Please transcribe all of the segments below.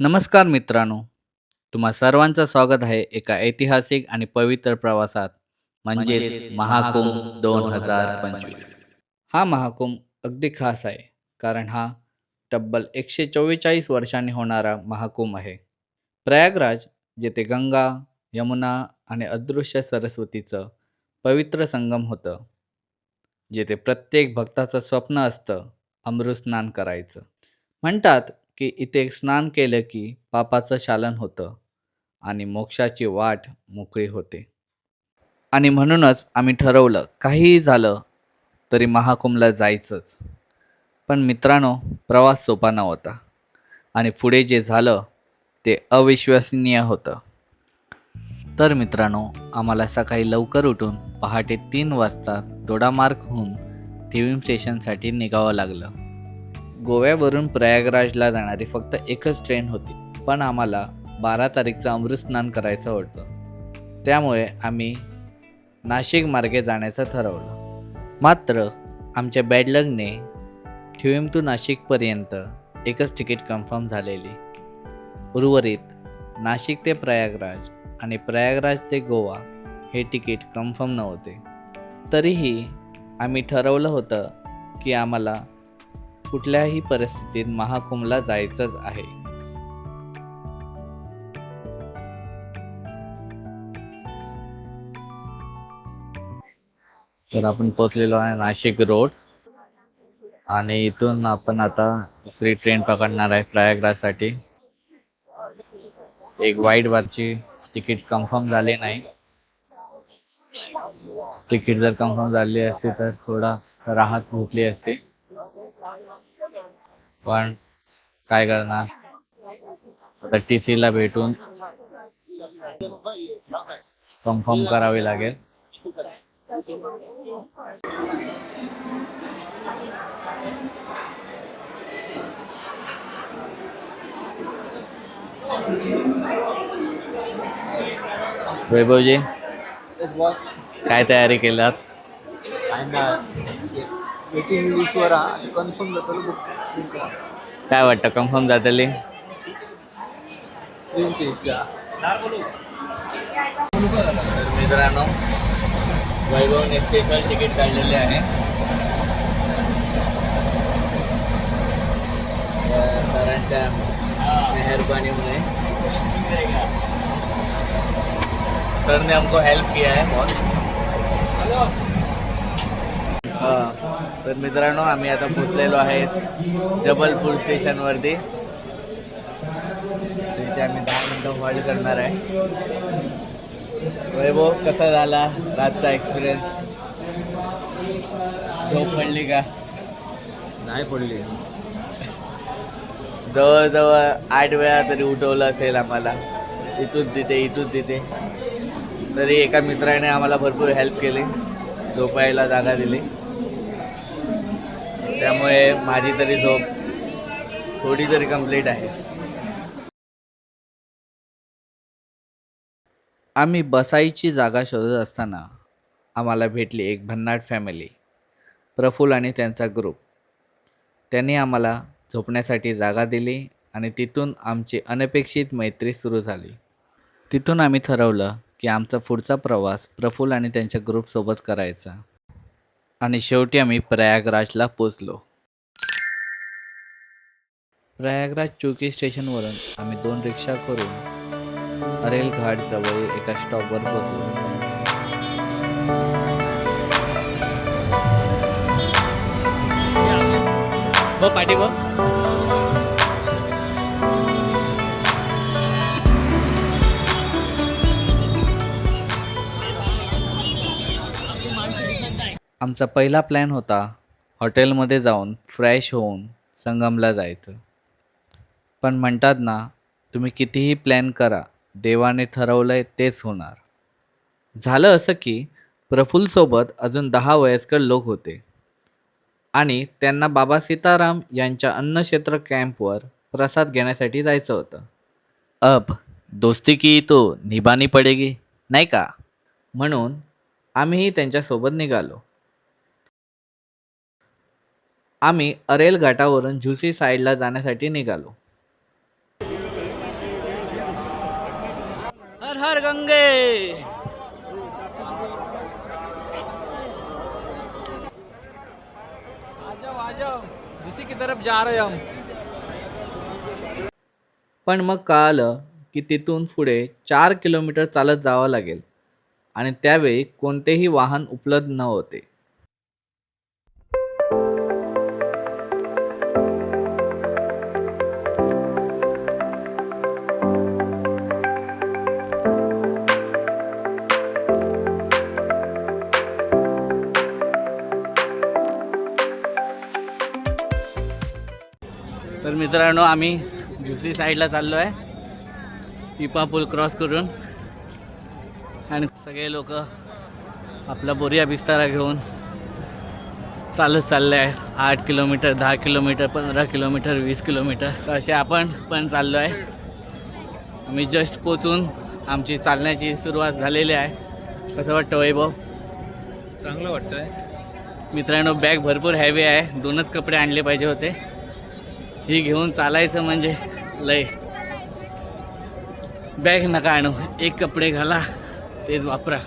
नमस्कार मित्रांनो. तुम्हा सर्वांचं स्वागत आहे एका ऐतिहासिक आणि पवित्र प्रवासात म्हणजेच महाकुंभ दोन हजार पंचवीस. हा महाकुंभ अगदी खास आहे कारण हा तब्बल एकशे चव्वेचाळीस वर्षांनी होणारा महाकुंभ आहे. प्रयागराज जेथे गंगा यमुना आणि अदृश्य सरस्वतीचं पवित्र संगम होतं जेथे प्रत्येक भक्ताचं स्वप्न असतं अमृत स्नान करायचं. म्हणतात की इथे स्नान केलं की पापाचं शालन होतं आणि मोक्षाची वाट मोकळी होते. आणि म्हणूनच आम्ही ठरवलं काहीही झालं तरी महाकुंभला जायचंच. पण मित्रांनो प्रवास सोपा नव्हता आणि पुढे जे झालं ते अविश्वसनीय होतं. तर मित्रांनो आम्हाला सकाळी लवकर उठून पहाटे तीन वाजता दोडामार्ग होऊन थिविम स्टेशनसाठी निघावं लागलं. गोव्यावरून प्रयागराजला जाणारी फक्त एकच ट्रेन होती. पण आम्हाला बारा तारीखचं अमृत स्नान करायचं होतं. त्यामुळे आम्ही नाशिक मार्गे जाण्याचं ठरवलं. मात्र आमच्या बॅडलगने ठिवीम टू नाशिकपर्यंत एकच तिकीट कन्फर्म झालेली. उर्वरित नाशिक ते प्रयागराज आणि प्रयागराज ते गोवा हे तिकीट कन्फर्म नव्हते. तरीही आम्ही ठरवलं होतं की आम्हाला कुठल्याही परिस्थितीत महाकुंभला जायचंच आहे. तर आपण पोचलेलो आहे नाशिक रोड. आणि इथून आपण आता दुसरी ट्रेन पकडणार आहे प्रयागराजसाठी. एक वाईट बारची तिकीट कन्फर्म झाली नाही. तिकीट जर कन्फर्म झाली असते तर थोडा राहत भेटली असते. पण काय करणार? आता टी सीला भेटून कन्फर्म करावी लागेल. वैभवजी काय तयारी केलात? वेटिंग लिस्टवर कन्फर्म जातं बुक काय वाटतं? कन्फर्म जातली ट्रेनची इच्छा. मित्रांनो वैभवने स्पेशल तिकीट काढलेले आहे. सरांच्या मेहरबानीमुळे. सर ने हमको हेल्प किया है बहुत हा. तर मित्रांनो आम्ही आता पोचलेलो आहे जबलपूर स्टेशनवरती. तर इथे आम्ही दहा मिनटं हॉल्ट करणार आहे. वैभव कसा झाला रातचा एक्सपिरियन्स झोप पडली का? नाही पडली. जवळजवळ आठ वेळा तरी उठवलं असेल आम्हाला. इथून तिथे इथून तिथे. तरी एका मित्राने आम्हाला भरपूर हेल्प केली. झोपायला जागा दिली. त्यामुळे माझी तरी झोप थोडी तरी कंप्लीट आहे. आम्ही बसायची जागा शोधत असताना आम्हाला भेटली एक भन्नाट फॅमिली प्रफुल्ल आणि त्यांचा ग्रुप त्यांनी आम्हाला झोपण्यासाठी जागा दिली आणि तिथून आमची अनपेक्षित मैत्री सुरू झाली. तिथून आम्ही ठरवलं की आमचा पुढचा प्रवास प्रफुल्ल आणि त्यांच्या ग्रुपसोबत करायचा. आणि शेवटी आम्ही प्रयागराजला पोचलो. प्रयागराज चौकी स्टेशनवरून आम्ही दोन रिक्षा करून अरेल घाट जवळ एका स्टॉपवर पोचलो हो, पाठी बघ आमचा पहिला प्लॅन होता हॉटेलमध्ये जाऊन फ्रेश होऊन संगमला जायचं. पण म्हणतात ना तुम्ही कितीही प्लॅन करा देवाने ठरवलं आहे तेच होणार. झालं असं की प्रफुल्लसोबत अजून दहा वयस्कर लोक होते. आणि त्यांना बाबा सीताराम यांच्या अन्नक्षेत्र कॅम्पवर प्रसाद घेण्यासाठी जायचं होतं. अब दोस्ती की तो निभानी पडेगी नाही का? म्हणून आम्हीही त्यांच्यासोबत निघालो. आम्ही अरेल घाटावरून झुसी साईडला जाण्यासाठी निघालो. हर हर गंगे! पण मग कळालं की तिथून पुढे चार किलोमीटर चालत जावं लागेल. आणि त्यावेळी कोणतेही वाहन उपलब्ध नव्हते. तर मित्रांनो आम्ही दुसरी साईडला चाललो आहे पिपा पूल क्रॉस करून. आणि सगळे लोक आपला बोरिया बिस्तारा घेऊन चालत चालले आहे आठ किलोमीटर दहा किलोमीटर पंधरा किलोमीटर वीस किलोमीटर असे आपण पण चाललो आहे आम्ही जस्ट पोचून आमची चालण्याची सुरुवात झालेली आहे. कसं वाटतं वैभव चांगलं वाटतंय. मित्रांनो बॅग भरपूर हॅवी आहे. दोनच कपडे आणले पाहिजे होते. ही घेऊन चालायचं म्हणजे लय. बॅग नका आणू. एक कपडे घाला तेच वापरा.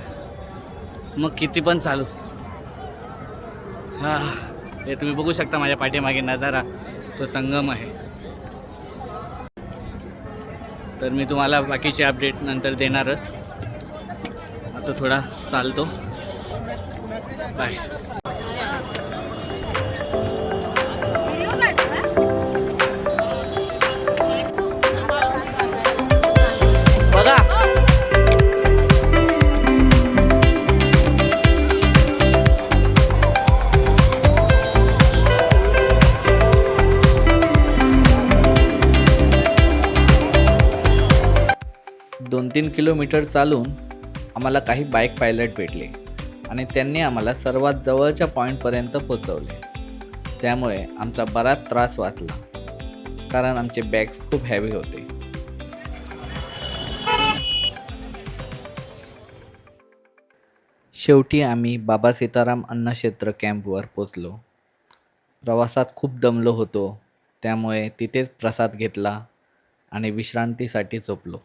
मग किती पण चालू. हां हे तुम्ही बघू शकता माझ्या पाठीमागे नजारा. तो संगम आहे. तर मी तुम्हाला बाकीचे अपडेट नंतर देणारच. आता थोडा चालतो. बाय तीन किलोमीटर चालून आम्हाला काही बाईक पायलट भेटले आणि त्यांनी आम्हाला सर्वात जवळच्या पॉईंटपर्यंत पोचवले. त्यामुळे आमचा बराच त्रास वाचला कारण आमचे बॅग्स खूप हॅवी होते. शेवटी आम्ही बाबा सीताराम अन्नक्षेत्र कॅम्पवर पोचलो. प्रवासात खूप दमलो होतो त्यामुळे तिथेच प्रसाद घेतला आणि विश्रांतीसाठी झोपलो.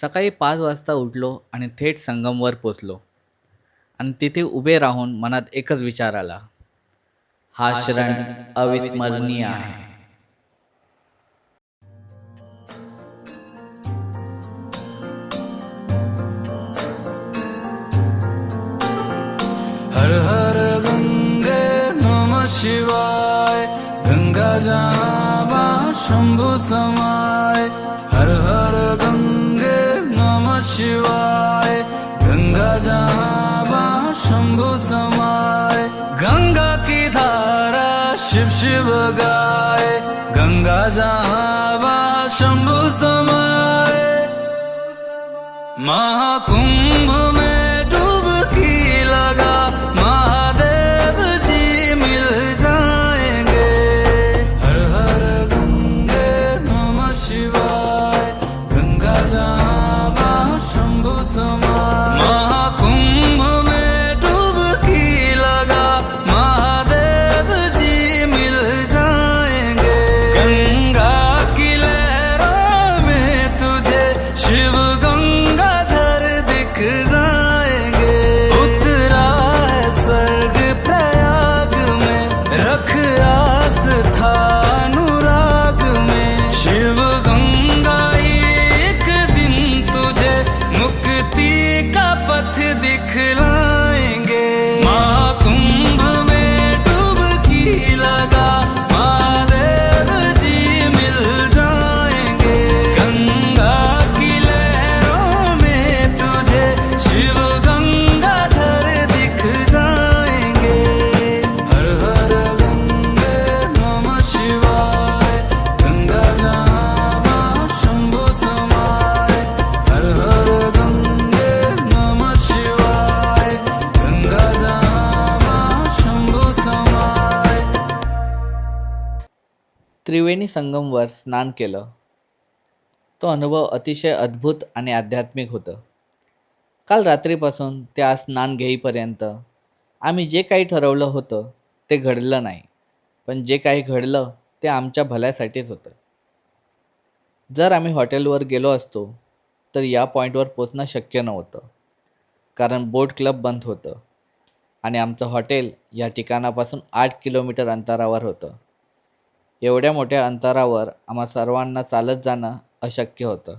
सकाळी पाच वाजता उठलो आणि थेट संगमवर पोचलो. आणि तिथे उभे राहून मनात एकच विचार आला. हा शरण अविस्मरणीय आहे. हर हर गंगे नम शिवाय गंगा जामा शंभु समाय. गंगा की धारा शिव शिव गाय गंगा जहाँ शंभु समाय महाकुंभ में डुबकी लगा, महादेव जी मिल जाएँगे। हर हर गंगे नमः शिवाय, गंगा जहाँ शंभु समाय त्रिवेणी संगमवर स्नान केलं. तो अनुभव अतिशय अद्भुत आणि आध्यात्मिक होतं. काल रात्रीपासून त्या स्नान घेईपर्यंत आम्ही जे काही ठरवलं होतं ते घडलं नाही पण जे काही घडलं ते आमच्या भल्यासाठीच होतं. जर आम्ही हॉटेलवर गेलो असतो तर या पॉईंटवर पोचणं शक्य नव्हतं कारण बोट क्लब बंद होतं आणि आमचं हॉटेल या ठिकाणापासून आठ किलोमीटर अंतरावर होतं. एवढ्या मोठ्या अंतरावर आम्हा सर्वांना चालत जाणं अशक्य होतं.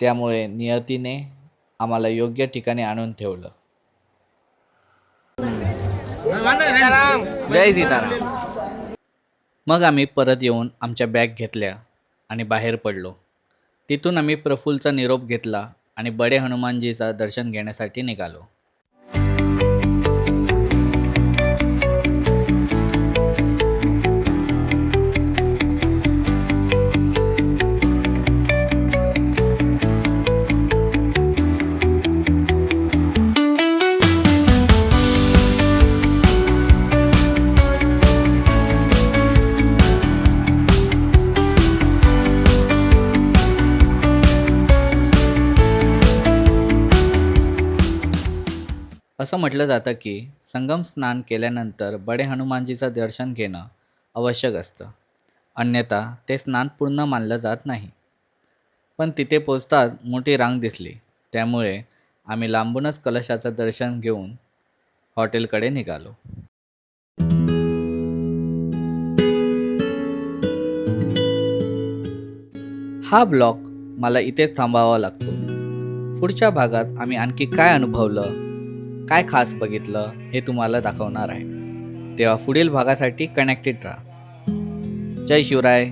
त्यामुळे नियतीने आम्हाला योग्य ठिकाणी आणून ठेवलं. जय सीताराम. मग आम्ही परत येऊन आमच्या बॅग घेतल्या आणि बाहेर पडलो. तिथून आम्ही प्रफुल्लचा निरोप घेतला आणि बडे हनुमानजीचा दर्शन घेण्यासाठी निघालो. असं म्हटलं जातं की संगम स्नान केल्यानंतर बडे हनुमानजीचं दर्शन घेणं आवश्यक असतं. अन्यथा ते स्नान पूर्ण मानलं जात नाही. पण तिथे पोचताच मोठी रांग दिसली. त्यामुळे आम्ही लांबूनच कलशाचं दर्शन घेऊन हॉटेलकडे निघालो. हा ब्लॉक मला इथेच थांबावा लागतो. पुढच्या भागात आम्ही आणखी काय अनुभवलं? काय खास बघितलं हे तुम्हाला दाखवणार आहे. तेव्हा पुढील भागासाठी कनेक्टेड राहा. जय शिवराय.